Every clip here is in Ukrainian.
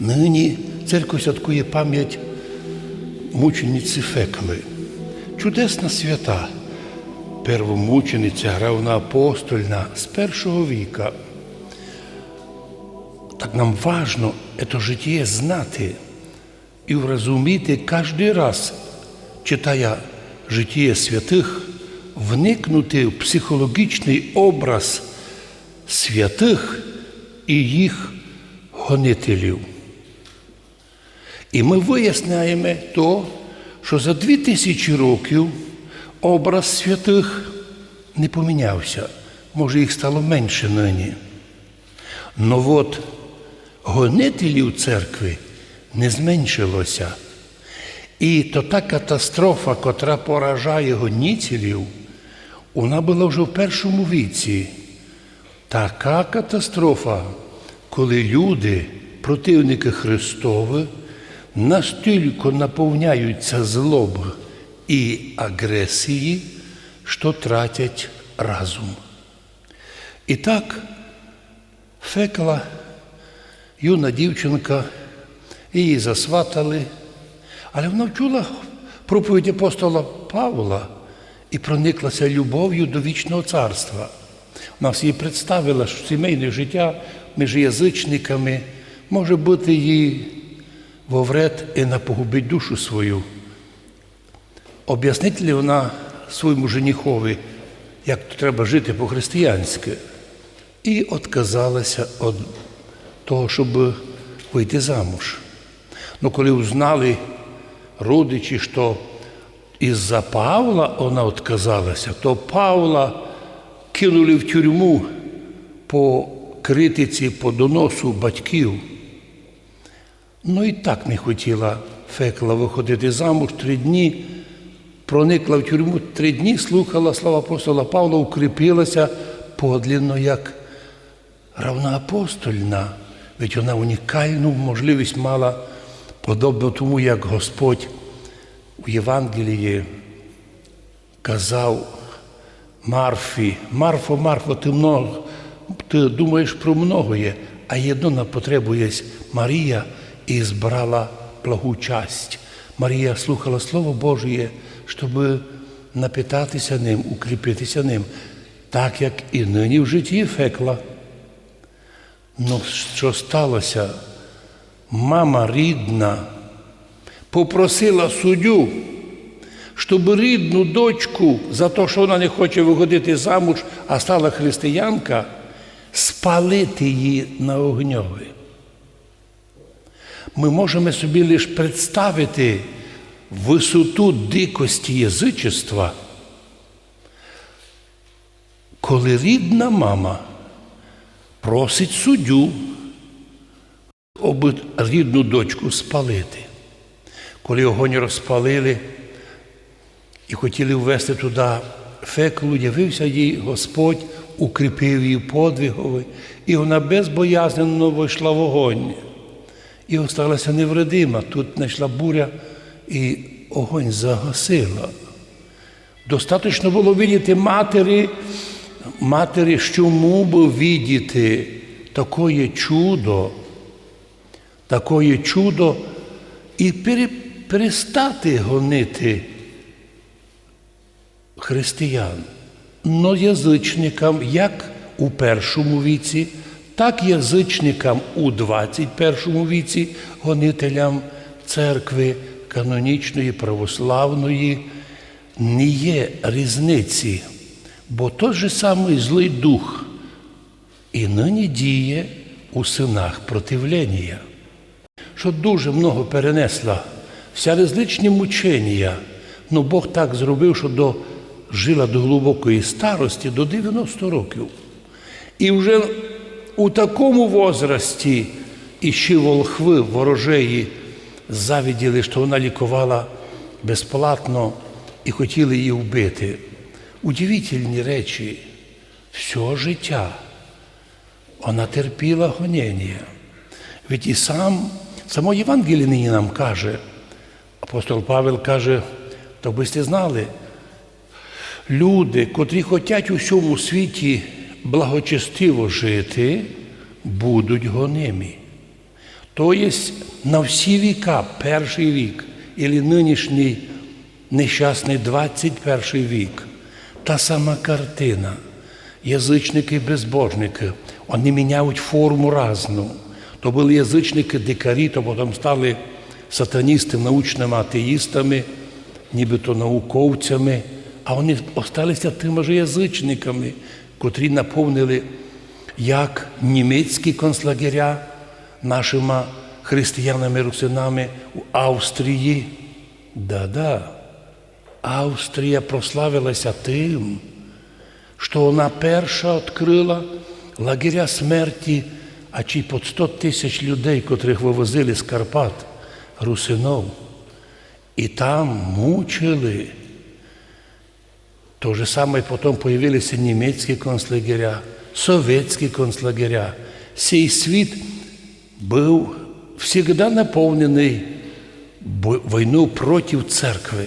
Нині церква святкує пам'ять мучениці Фекли. Чудесна свята, первомучениця гравна апостольна з першого віка. Так нам важно це життя знати і врозуміти кожен раз, читая життя святих, вникнути в психологічний образ святих і їх гонителів. І ми виясняємо то, що за дві тисячі років образ святих не помінявся. Може, їх стало менше нині. Но от гонителів церкви не зменшилося. І то та катастрофа, котра поражає гонітелів, вона була вже в першому віці. Така катастрофа, коли люди, противники Христові, настільки наповняються злоб і агресії, що тратять разум. І так, Фекла, юна дівчинка, її засватали, але вона вчула проповідь апостола Павла і прониклася любов'ю до вічного царства. Вона всі представила, що сімейне життя між язичниками може бути їй вовред і напогубить душу свою. Об'яснить ли вона своєму женихові, як треба жити по-християнськи, і відказалася від того, щоб вийти замуж. Ну, коли узнали родичі, що із-за Павла вона відказалася, то Павла кинули в тюрму по критиці, по доносу батьків. Ну і так не хотіла Фекла виходити замуж три дні, проникла в тюрму три дні, слухала слова апостола Павла, укріпилася подлінно як равноапостольна, ведь вона унікальну можливість мала, подобно тому, як Господь у Євангелії казав Марфі, Марфо, Марфо, ти много, ти думаєш про многое, а єдно на потребу Марія і збрала благу часть. Марія слухала Слово Божє, щоб напитатися ним, укріпитися ним, так як і нині в житті Фекла. Ну, що сталося? Мама рідна попросила суддю, щоб рідну дочку за те, що вона не хоче виходити замуж, а стала християнка, спалити її на огньові. Ми можемо собі лише представити висоту дикості язичества, коли рідна мама просить суддю, аби рідну дочку спалити. Коли огонь розпалили і хотіли ввести туди феклу, явився їй Господь, укріпив її подвигові, і вона безбоязненно вийшла в огонь. І осталася невредима. Тут знайшла буря і огонь загасила. Достаточно було видіти матері, матері, що би видіти такое чудо, такое чудо і перестати гонити християн, но язичникам як у першому віці, так язичникам у 21 віці, гонителям церкви канонічної, православної, не є різниці, бо той же самий злий дух і нині діє у синах противлення, що дуже много перенесла вся различні мучення, ну Бог так зробив, що до, жила до глибокої старості, до 90 років. І вже у такому возрасті іще волхви ворожеї завіділи, що вона лікувала безплатно і хотіли її вбити. Удивительні речі, все життя вона терпіла гонення. Ведь і сам, само Євангеліє нині нам каже, апостол Павел каже, то ви знали, люди, котрі хочуть у всьому світі благочестиво жити, будуть гонимі. То є на всі віка, перший вік, і нинішній нещасний 21 вік, та сама картина. Язичники і безбожники, вони міняють форму разну. То були язичники дикарі, то потім стали сатаністами, научними атеїстами, нібито науковцями, а вони осталися тими ж язичниками, котрі наповнили як німецькі концлагеря нашими християнами-русинами у Австрії. Да-да, Австрія прославилася тим, що вона перша відкрила лагеря смерті, а чи під 100 тисяч людей, котрих вивозили з Карпат, русинов, і там мучили. То же саме потім появилися німецькі концлагеря, совєтські концлагеря. Цей світ був завжди наповнений війною проти церкви.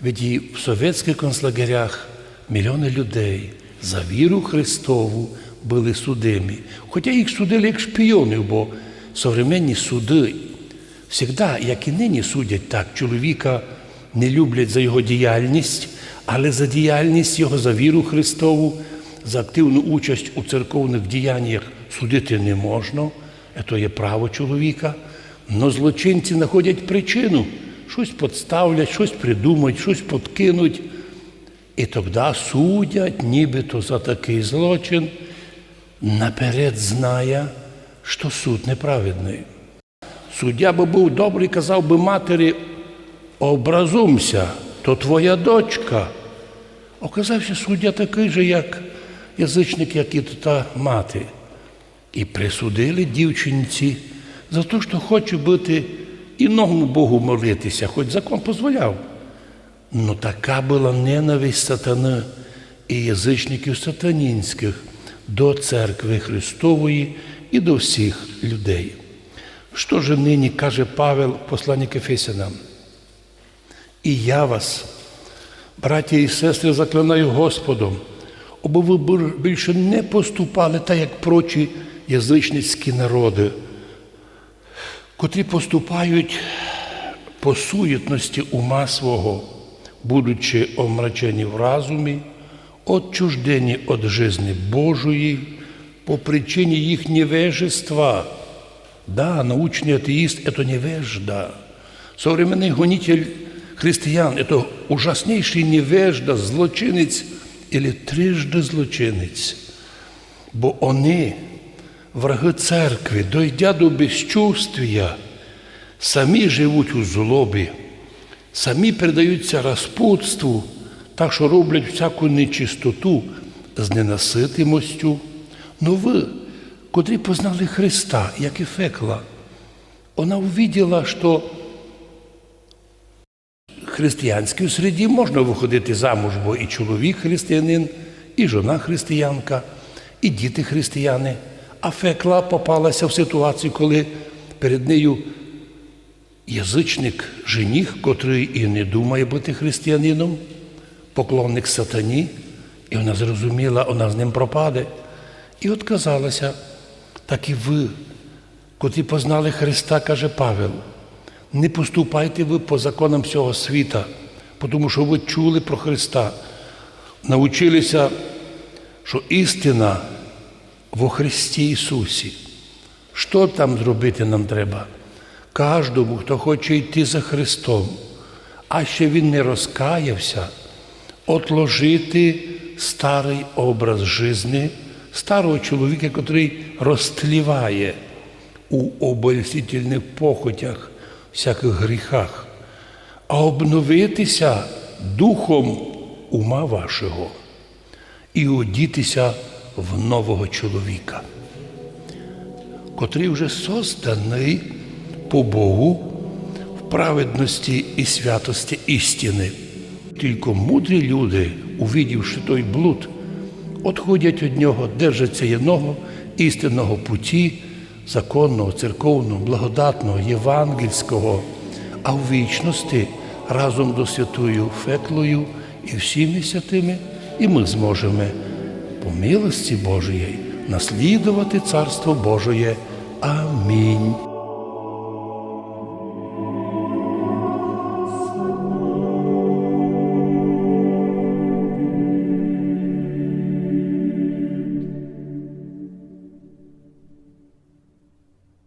Ведь і в совєтських концлагерях мільйони людей за віру Христову були судимі. Хоча їх судили як шпіонів, бо современні суди завжди, як і нині судять так, чоловіка не люблять за його діяльність, але за діяльність його, за віру Христову, за активну участь у церковних діяннях судити не можна, це є право чоловіка. Но злочинці знаходять причину, щось підставлять, щось придумають, щось подкинуть. І тоді судять, нібито за такий злочин, наперед знає, що суд неправедний. Суддя би був добрий, казав би матері, образумся, то твоя дочка. Оказався суддя такий же, як язичник, як і та мати. І присудили дівчинці за те, що хоче бути іному Богу молитися, хоч закон дозволяв. Ну така була ненависть сатани і язичників сатанінських до церкви Христової і до всіх людей. Що ж нині каже Павел в посланні Ефесянам? І я вас, браті і сестри, заклинаю Господом, аби ви більше не поступали так, як прочі язичницькі народи, котрі поступають по суєтності ума свого, будучи омрачені в разумі, отчуждені від жизни Божої по причині їх невежества. Да, научный атеист – это невежда. Современный гонитель христиан – это ужаснейший невежда, злочинець или трижды злочинець. Бо вони, враги церкви, дойдя до безчувствия, самі живуть у злобі, самі передаються розпутству, так що роблять всяку нечистоту з ненаситимостю. Ну ви, котрі познали Христа, як і Фекла, вона увиділа, що християнській середі можна виходити замуж, бо і чоловік християнин, і жона християнка, і діти християни. А Фекла попалася в ситуацію, коли перед нею язичник жених, котрий і не думає бути християнином, поклонник сатані, і вона зрозуміла, вона з ним пропаде. І отказалася, так і ви, котрі познали Христа, каже Павел, не поступайте ви по законам цього світа, тому що ви чули про Христа, навчилися, що істина во Христі Ісусі. Що там зробити нам треба? Кожному, хто хоче йти за Христом, а ще Він не розкаявся, отложити старий образ жизни, старого чоловіка, який розтліває у обольстительних похотях, всяких гріхах, а обновитися духом ума вашого і одітися в нового чоловіка, котрий вже созданий по Богу в праведності і святості істини. Тільки мудрі люди, увидівши той блуд, отходять від нього, держаться єдного істинного путі, законного, церковного, благодатного, євангельського, а в вічності разом до святою Феклою і всіми святими, і ми зможемо по милості Божої наслідувати Царство Божоє. Амінь.